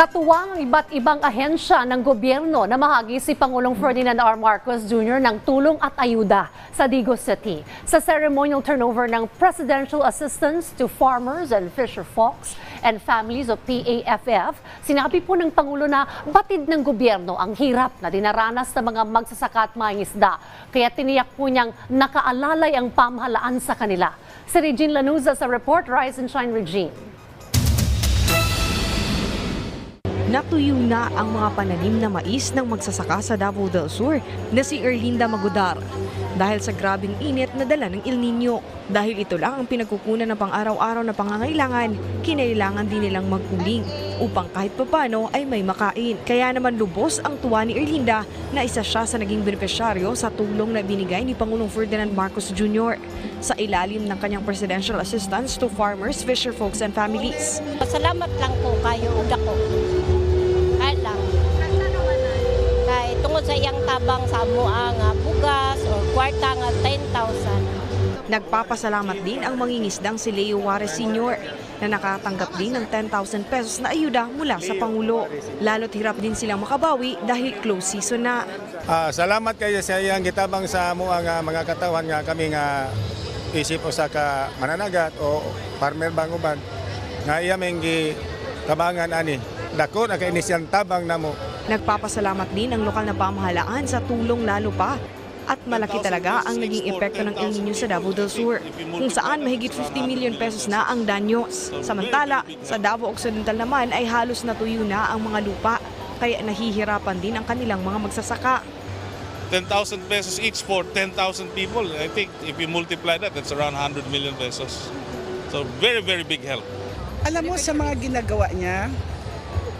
Katuwang ang iba't ibang ahensya ng gobyerno na mahagi si Pangulong Ferdinand R. Marcos Jr. ng tulong at ayuda sa Digos City. Sa ceremonial turnover ng Presidential Assistance to Farmers and Fisher Folks and Families of PAFF, sinabi po ng Pangulo na batid ng gobyerno ang hirap na dinaranas ng mga magsasaka at mangingisda. Kaya tiniyak po niyang nakaalalay ang pamahalaan sa kanila. Si Regine Lanuza sa report, Rise and Shine Regine. Natuyo na ang mga pananim na mais ng magsasaka sa Davao del Sur na si Erlinda Magudar dahil sa grabing init na dala ng El Nino. Dahil ito lang ang pinagkukunan ng pang-araw-araw na pangangailangan, kinailangan din nilang magpuling upang kahit papano ay may makain. Kaya naman lubos ang tuwa ni Erlinda na isa siya sa naging benepisyaryo sa tulong na binigay ni Pangulong Ferdinand Marcos Jr. sa ilalim ng kanyang Presidential Assistance to Farmers, Fisher Folks and Families. Salamat lang po kayo ug tabang sa amuang nga bugas o kwarta nga 10,000. Nagpapasalamat din ang mangingisdang si Leo Juarez Sr. na nakatanggap din ng 10,000 pesos na ayuda mula sa Pangulo. Lalo't hirap din silang makabawi dahil close season na. Ah, salamat kayo sa iyang gitabang sa mo nga mga katawan nga kami nga isip sa ka mananagat o farmer banguban nga iya ming gi tabangan ani dako na kay siyang tabang namo Nagpapasalamat din ang lokal na pamahalaan sa tulong lalo pa at malaki talaga ang naging epekto ng El Nino sa Davao del Sur, kung saan mahigit 50 million pesos na ang danyos. Samantala, sa Davao Occidental naman ay halos natuyo na ang mga lupa, kaya nahihirapan din ang kanilang mga magsasaka. 10,000 pesos each for 10,000 people. I think if you multiply that, that's around 100 million pesos. So very, very big help. Alam mo sa mga ginagawa niya,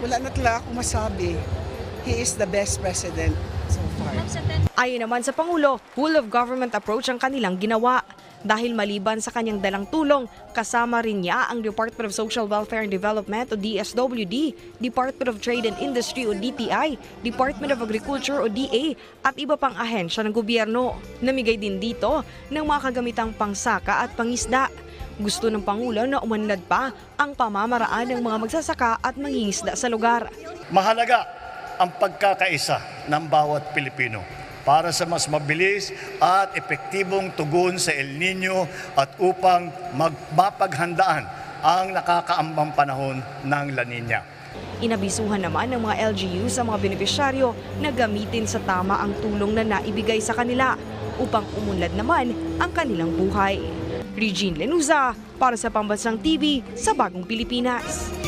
wala na talaga akong masabi. He is the best president so far. Ayon naman sa Pangulo, full of government approach ang kanilang ginawa. Dahil maliban sa kanyang dalang tulong, kasama rin niya ang Department of Social Welfare and Development o DSWD, Department of Trade and Industry o DTI, Department of Agriculture o DA at iba pang ahensya ng gobyerno. Namigay din dito ng mga kagamitang pangsaka at pangisda. Gusto ng Pangulo na umunlad pa ang pamamaraan ng mga magsasaka at mangingisda sa lugar. Mahalaga ang pagkakaisa ng bawat Pilipino para sa mas mabilis at epektibong tugon sa El Nino at upang magmapaghandaan ang nakakaambang panahon ng La Nina. Inabisuhan naman ng mga LGU sa mga benepisyaryo na gamitin sa tama ang tulong na naibigay sa kanila upang umunlad naman ang kanilang buhay. Regine Lenuza para sa Pambansang TV sa Bagong Pilipinas.